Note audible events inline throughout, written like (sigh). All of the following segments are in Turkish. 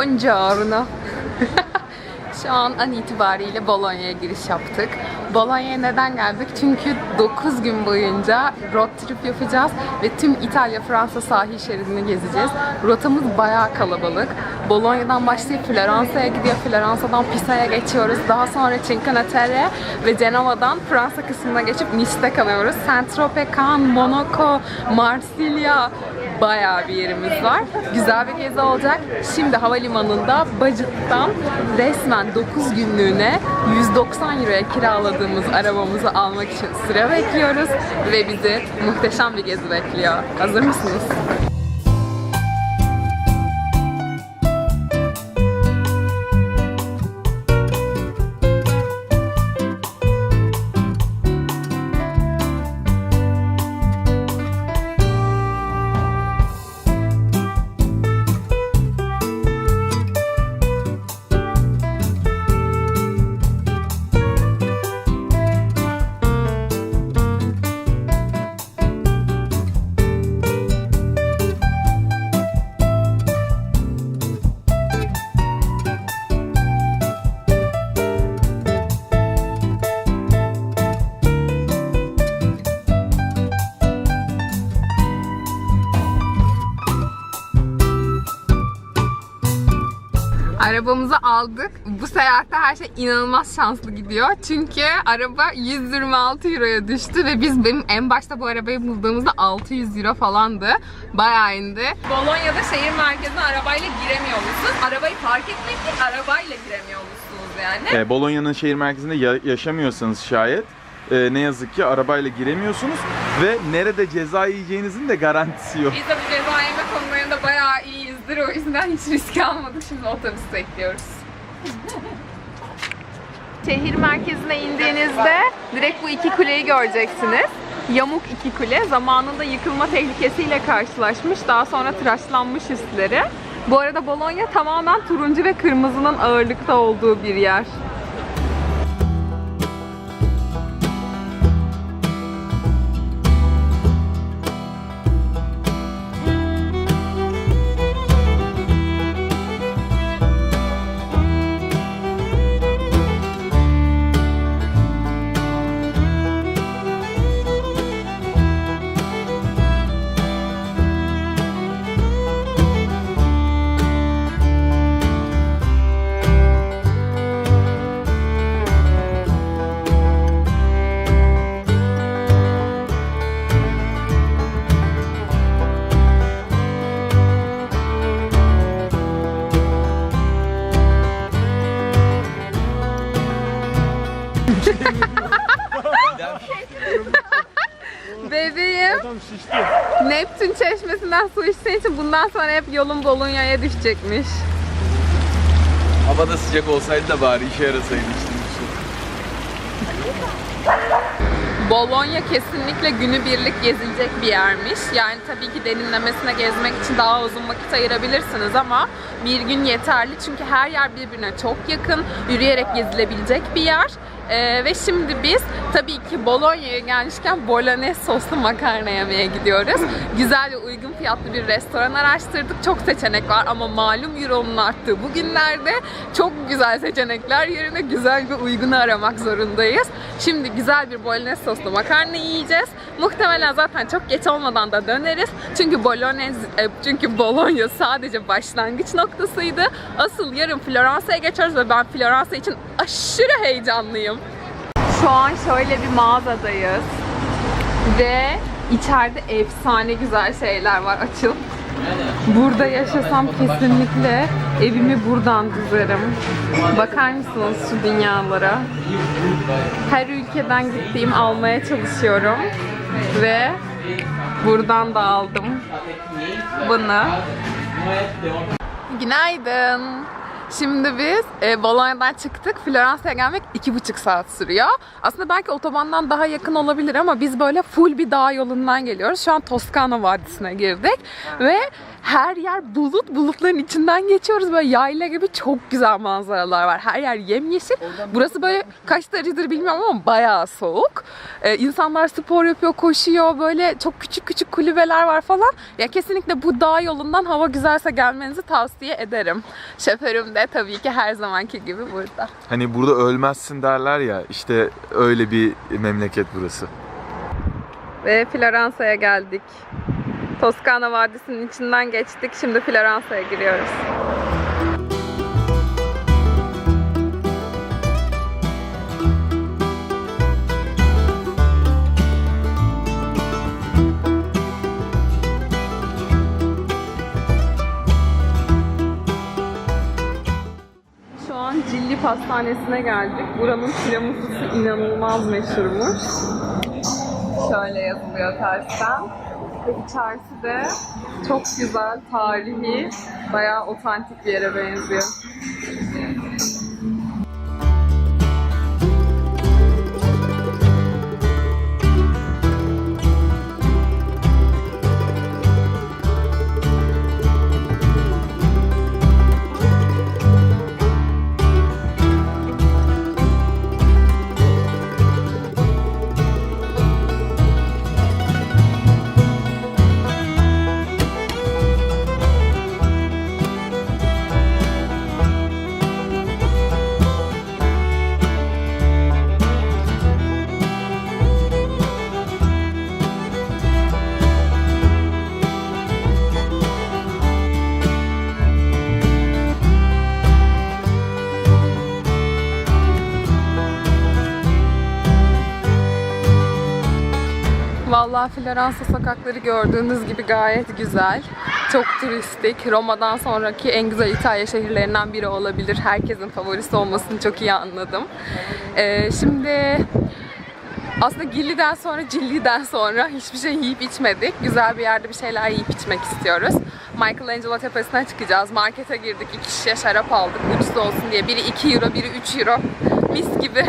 Buongiorno. (laughs) Şu an an itibariyle Bologna'ya giriş yaptık. Bologna'ya neden geldik? Çünkü 9 gün boyunca road trip yapacağız ve tüm İtalya, Fransa sahil şeridini gezeceğiz. Rotamız bayağı kalabalık. Bologna'dan başlayıp Floransa'ya gidiyor. Floransa'dan Pisa'ya geçiyoruz. Daha sonra Cinque Terre ve Cenova'dan Fransa kısmına geçip Nice'de kalıyoruz. Saint-Tropez, Cannes, Monaco, Marsilya, bayağı bir yerimiz var. Güzel bir gezi olacak. Şimdi havalimanında Budget'tan resmen 9 günlüğüne 190 euroya kiraladığımız arabamızı almak için sıra bekliyoruz ve bizi muhteşem bir gezi bekliyor. Hazır mısınız? Arabamızı aldık. Bu seyahatte her şey inanılmaz şanslı gidiyor. Çünkü araba 126 euroya düştü ve biz benim en başta bu arabayı bulduğumuzda 600 euro falandı. Bayağı indi. Bolonya'da şehir merkezine arabayla giremiyormuşsunuz. Arabayı park etmek değil, arabayla giremiyormuşsunuz yani. E, Bolonya'nın şehir merkezinde ya- yaşamıyorsanız şayet e, ne yazık ki arabayla giremiyorsunuz ve nerede ceza yiyeceğinizin de garantisi yok. Biz de bu ceza yeme konularında iyiyizdir. O yüzden hiç risk almadık. Şimdi otobüs bekliyoruz. Şehir merkezine indiğinizde direkt bu iki kuleyi göreceksiniz. Yamuk iki kule zamanında yıkılma tehlikesiyle karşılaşmış. Daha sonra tıraşlanmış üstleri. Bu arada Bologna tamamen turuncu ve kırmızının ağırlıkta olduğu bir yer. Neptün çeşmesinden su içtiğin için bundan sonra hep yolun Bolonya'ya düşecekmiş. Hava da sıcak olsaydı da bari işe yarasaydı işte. Bologna kesinlikle günübirlik gezilecek bir yermiş. Yani tabii ki derinlemesine gezmek için daha uzun vakit ayırabilirsiniz ama bir gün yeterli. Çünkü her yer birbirine çok yakın. Yürüyerek gezilebilecek bir yer. Ee, ve şimdi biz tabii ki Bologna'ya gelmişken bolognese soslu makarna yemeye gidiyoruz. Güzel ve uygun fiyatlı bir restoran araştırdık. Çok seçenek var ama malum euronun arttığı bu günlerde çok güzel seçenekler yerine güzel ve uygunu aramak zorundayız. Şimdi güzel bir bolognese soslu makarna yiyeceğiz. Muhtemelen zaten çok geç olmadan da döneriz. Çünkü bolognese, e, çünkü Bologna sadece başlangıç noktasıydı. Asıl yarın Floransa'ya geçiyoruz ve ben Floransa için aşırı heyecanlıyım. Şu an şöyle bir mağazadayız. Ve içeride efsane güzel şeyler var açıl. Burada yaşasam kesinlikle evimi buradan düzerim. Bakar mısınız şu dünyalara? Her ülkeden gittiğim almaya çalışıyorum. Ve buradan da aldım. Bunu. Günaydın. Şimdi biz e, Bologna'dan çıktık. Floransa'ya gelmek iki buçuk saat sürüyor. Aslında belki otobandan daha yakın olabilir ama biz böyle full bir dağ yolundan geliyoruz. Şu an Toskana Vadisi'ne girdik ve her yer bulut, bulutların içinden geçiyoruz. Böyle yayla gibi çok güzel manzaralar var. Her yer yemyeşil. Burası böyle kaç derecedir bilmiyorum ama bayağı soğuk. Ee, insanlar spor yapıyor, koşuyor. Böyle çok küçük küçük kulübeler var falan. Ya kesinlikle bu dağ yolundan hava güzelse gelmenizi tavsiye ederim. Şoförüm de tabii ki her zamanki gibi burada. Hani burada ölmezsin derler ya işte öyle bir memleket burası. Ve Floransa'ya geldik. Toskana Vadisi'nin içinden geçtik. Şimdi Floransa'ya giriyoruz. Şu an Cilli Pastanesi'ne geldik. Buranın tiramisu inanılmaz meşhurmuş. Şöyle yazılıyor tersten. Ve içerisi de çok güzel, tarihi, bayağı otantik bir yere benziyor. Vallahi Floransa sokakları gördüğünüz gibi gayet güzel. Çok turistik. Roma'dan sonraki en güzel İtalya şehirlerinden biri olabilir. Herkesin favorisi olmasını çok iyi anladım. Ee, şimdi aslında Gilli'den sonra Cilli'den sonra hiçbir şey yiyip içmedik. Güzel bir yerde bir şeyler yiyip içmek istiyoruz. Michelangelo tepesine çıkacağız. Markete girdik. iki şişe şarap aldık. Ucuz olsun diye. Biri 2 euro, biri 3 euro. Mis gibi.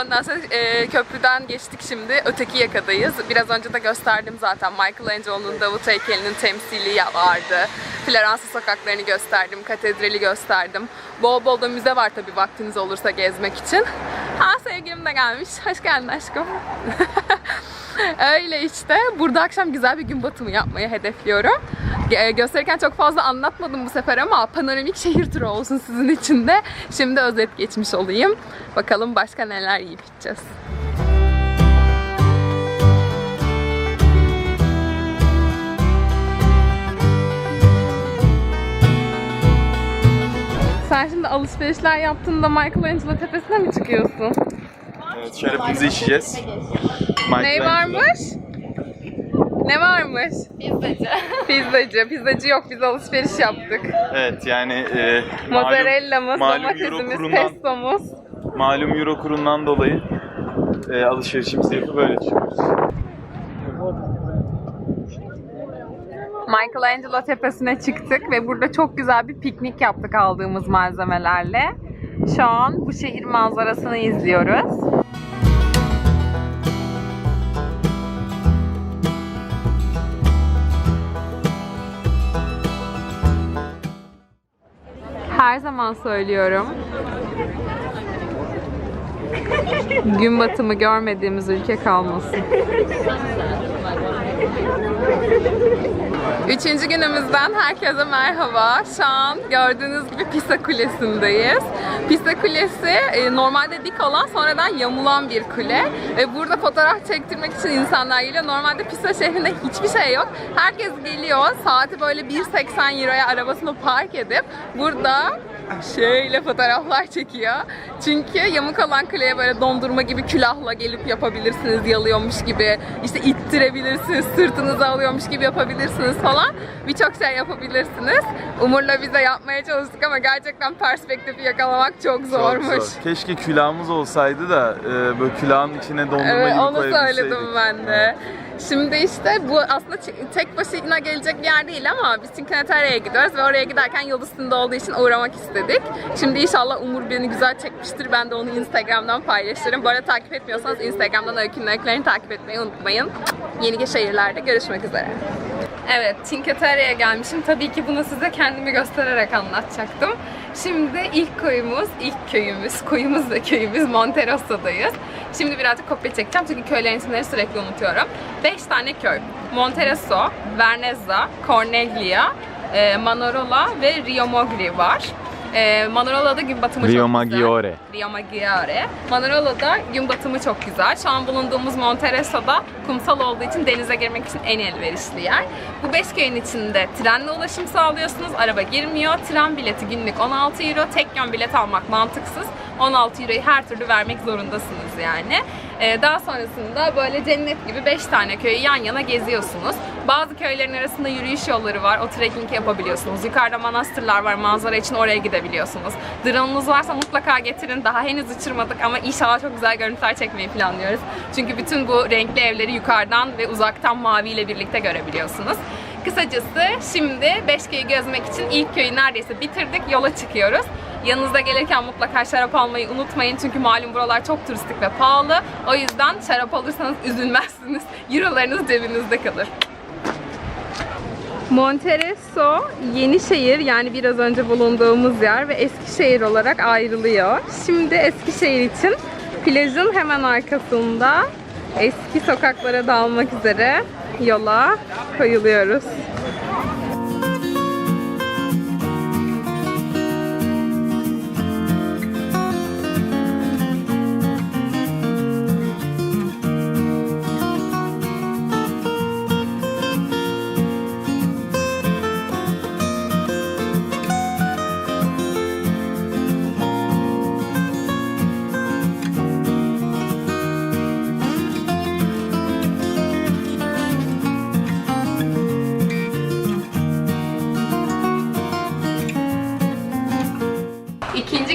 Ondan sonra e, köprüden geçtik şimdi. Öteki yakadayız. Biraz önce de gösterdim zaten. Michelangelo'nun Davut heykelinin temsili vardı. Floransa sokaklarını gösterdim. Katedrali gösterdim. Bol bol da müze var tabii vaktiniz olursa gezmek için. Ha sevgilim de gelmiş. Hoş geldin aşkım. (laughs) Öyle işte. Burada akşam güzel bir gün batımı yapmayı hedefliyorum. Ge- Gösterirken çok fazla anlatmadım bu sefer ama panoramik şehir turu olsun sizin için de. Şimdi özet geçmiş olayım. Bakalım başka neler yiyip içeceğiz. Sen şimdi alışverişler yaptığında Michelangelo tepesine mi çıkıyorsun? Evet, şarabımızı içeceğiz. Ne varmış? Ne varmış? Pizzacı. (laughs) Pizzacı. Pizzacı yok. Biz alışveriş yaptık. Evet yani e, Mozzarella'mız, malum euro domatesimiz, kurundan- pestomuz. malum euro kurundan dolayı e, alışverişimizi yapıp böyle çıkıyoruz. Michelangelo tepesine çıktık ve burada çok güzel bir piknik yaptık aldığımız malzemelerle. Şu an bu şehir manzarasını izliyoruz. Her zaman söylüyorum. Gün batımı görmediğimiz ülke kalmasın. Üçüncü günümüzden herkese merhaba. Şu an gördüğünüz gibi Pisa Kulesi'ndeyiz. Pisa Kulesi e, normalde dik olan sonradan yamulan bir kule. Ve burada fotoğraf çektirmek için insanlar geliyor. Normalde Pisa şehrinde hiçbir şey yok. Herkes geliyor. Saati böyle 1.80 euroya arabasını park edip burada şöyle fotoğraflar çekiyor. Çünkü yamuk olan kuleye böyle dondurma gibi külahla gelip yapabilirsiniz yalıyormuş gibi. işte ittirebilirsiniz, sırtınıza alıyormuş gibi yapabilirsiniz falan. Birçok şey yapabilirsiniz. Umur'la bize yapmaya çalıştık ama gerçekten perspektifi yakalamak çok Çok zormuş. zor. Keşke külahımız olsaydı da e, böyle külahın içine dondurma Evet gibi onu koyabilseydik. söyledim ben de. Şimdi işte bu aslında tek başına gelecek bir yer değil ama biz Cinqueterre'ye gidiyoruz ve oraya giderken yol üstünde olduğu için uğramak istedik. Şimdi inşallah Umur beni güzel çekmiştir. Ben de onu Instagram'dan paylaşırım. Bu arada takip etmiyorsanız Instagram'dan Öykü'nün öykülerini takip etmeyi unutmayın. Yeni şehirlerde görüşmek üzere. Evet, Cinque Terre'ye gelmişim. Tabii ki bunu size kendimi göstererek anlatacaktım. Şimdi ilk koyumuz, ilk köyümüz, koyumuz ve köyümüz Monterosso'dayız. Şimdi birazcık kopya çekeceğim çünkü köylerin isimlerini sürekli unutuyorum. 5 tane köy. Monterosso, Vernezza, Corneglia, e, Manarola ve Rio Mogri var. E, Manarola'da gün batımı Rio çok güzel. Maggiore. Rio Maggiore. Manarola'da gün batımı çok güzel. Şu an bulunduğumuz Monteroso'da kumsal olduğu için denize girmek için en elverişli yer. Bu beş köyün içinde trenle ulaşım sağlıyorsunuz. Araba girmiyor. Tren bileti günlük 16 euro. Tek yön bilet almak mantıksız. 16 euroyu her türlü vermek zorundasınız yani. Ee, daha sonrasında böyle cennet gibi 5 tane köyü yan yana geziyorsunuz. Bazı köylerin arasında yürüyüş yolları var. O trekking yapabiliyorsunuz. Yukarıda manastırlar var. Manzara için oraya gidebiliyorsunuz. Drone'unuz varsa mutlaka getirin. Daha henüz uçurmadık ama inşallah çok güzel görüntüler çekmeyi planlıyoruz. Çünkü bütün bu renkli evleri yukarıdan ve uzaktan maviyle birlikte görebiliyorsunuz. Kısacası şimdi Beşköy'ü gezmek için ilk köyü neredeyse bitirdik. Yola çıkıyoruz. Yanınızda gelirken mutlaka şarap almayı unutmayın. Çünkü malum buralar çok turistik ve pahalı. O yüzden şarap alırsanız üzülmezsiniz. (laughs) Eurolarınız cebinizde kalır. Monteresso Yenişehir yani biraz önce bulunduğumuz yer ve Eskişehir olarak ayrılıyor. Şimdi Eskişehir için plajın hemen arkasında eski sokaklara dalmak üzere yola koyuluyoruz.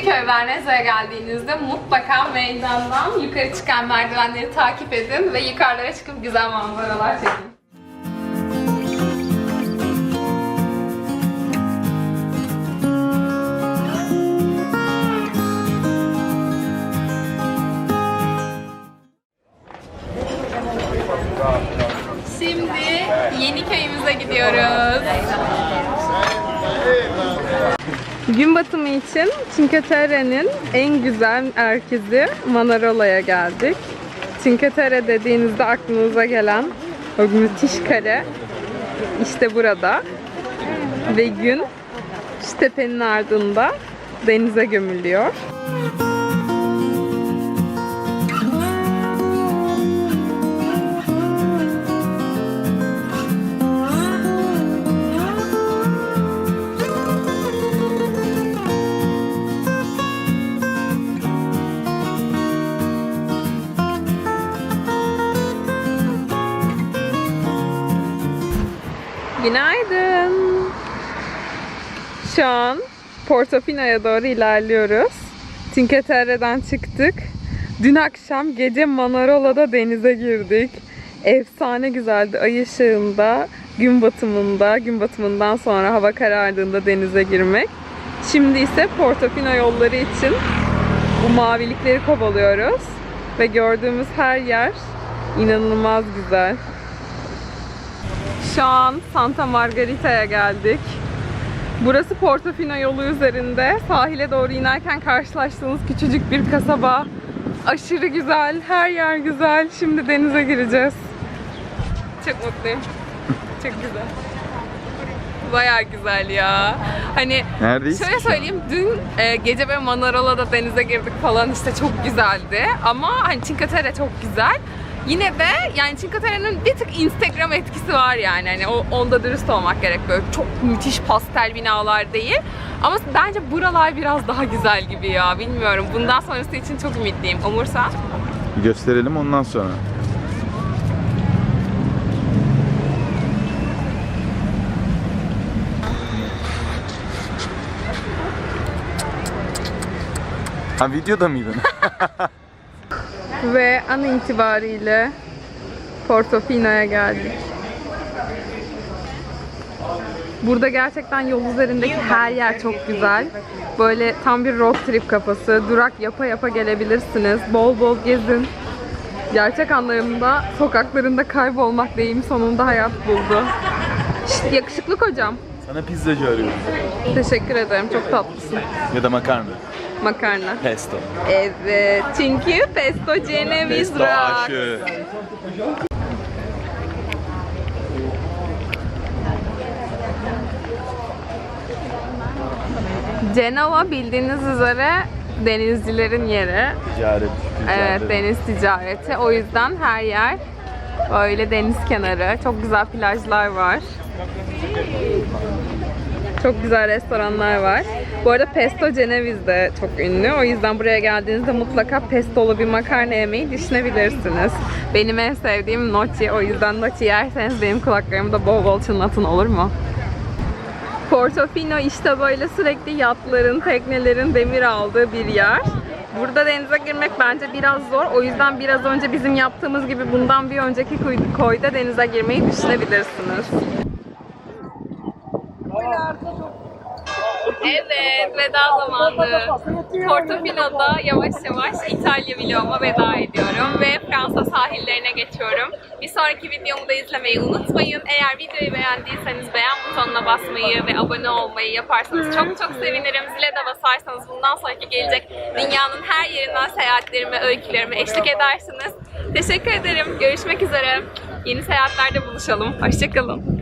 İkinci köy Vernezza'ya geldiğinizde mutlaka meydandan yukarı çıkan merdivenleri takip edin ve yukarılara çıkıp güzel manzaralar çekin. Şimdi yeni köyümüze gidiyoruz. Gün batımı için Cinque Terre'nin en güzel merkezi Manarola'ya geldik. Cinque Terre dediğinizde aklınıza gelen o müthiş kare işte burada. Ve gün şu tepenin ardında denize gömülüyor. Günaydın. Portofino'ya doğru ilerliyoruz. Cinque Terre'den çıktık. Dün akşam gece Manarola'da denize girdik. Efsane güzeldi. Ay ışığında, gün batımında, gün batımından sonra hava karardığında denize girmek. Şimdi ise Portofino yolları için bu mavilikleri kovalıyoruz. Ve gördüğümüz her yer inanılmaz güzel. Şu an Santa Margarita'ya geldik. Burası Portofino yolu üzerinde. Sahile doğru inerken karşılaştığımız küçücük bir kasaba. Aşırı güzel, her yer güzel. Şimdi denize gireceğiz. Çok mutluyum. Çok güzel. Bayağı güzel ya. Hani Neredeyiz? Şöyle söyleyeyim, dün e, gece böyle Manarola'da denize girdik falan işte çok güzeldi. Ama hani Cinque Terre çok güzel. Yine de yani Cinque Terre'nin bir tık Instagram etkisi var yani. Hani onda dürüst olmak gerek böyle çok müthiş pastel binalar değil. Ama bence buralar biraz daha güzel gibi ya. Bilmiyorum. Bundan sonrası için çok ümitliyim. Umursa. Gösterelim ondan sonra. Ha videoda mıydın? (laughs) Ve an itibariyle Portofino'ya geldik. Burada gerçekten yol üzerindeki her yer çok güzel. Böyle tam bir road trip kafası. Durak yapa yapa gelebilirsiniz. Bol bol gezin. Gerçek anlamda sokaklarında kaybolmak deyimi sonunda hayat buldu. Şşt, yakışıklı kocam. Sana pizzacı arıyorum. Teşekkür ederim. Çok tatlısın. Ya da makarna. Makarna. Pesto. Evet. Çünkü pesto ceneviz Pesto aşı. Cenova bildiğiniz üzere denizcilerin yeri. Ticaret. Evet, ticaret. deniz ticareti. O yüzden her yer böyle deniz kenarı. Çok güzel plajlar var. Çok güzel restoranlar var. Bu arada pesto ceneviz de çok ünlü. O yüzden buraya geldiğinizde mutlaka pestolu bir makarna yemeyi düşünebilirsiniz. Benim en sevdiğim noci. O yüzden noci yerseniz benim kulaklarımı da bol bol çınlatın olur mu? Portofino işte böyle sürekli yatların, teknelerin demir aldığı bir yer. Burada denize girmek bence biraz zor. O yüzden biraz önce bizim yaptığımız gibi bundan bir önceki koy- koyda denize girmeyi düşünebilirsiniz. Evet, veda zamanı. Portofino'da yavaş yavaş İtalya vloguma veda ediyorum ve Fransa sahillerine geçiyorum. Bir sonraki videomu da izlemeyi unutmayın. Eğer videoyu beğendiyseniz beğen butonuna basmayı ve abone olmayı yaparsanız çok çok sevinirim. Zile de basarsanız bundan sonraki gelecek dünyanın her yerinden seyahatlerime, öykülerime eşlik edersiniz. Teşekkür ederim. Görüşmek üzere. Yeni seyahatlerde buluşalım. Hoşçakalın.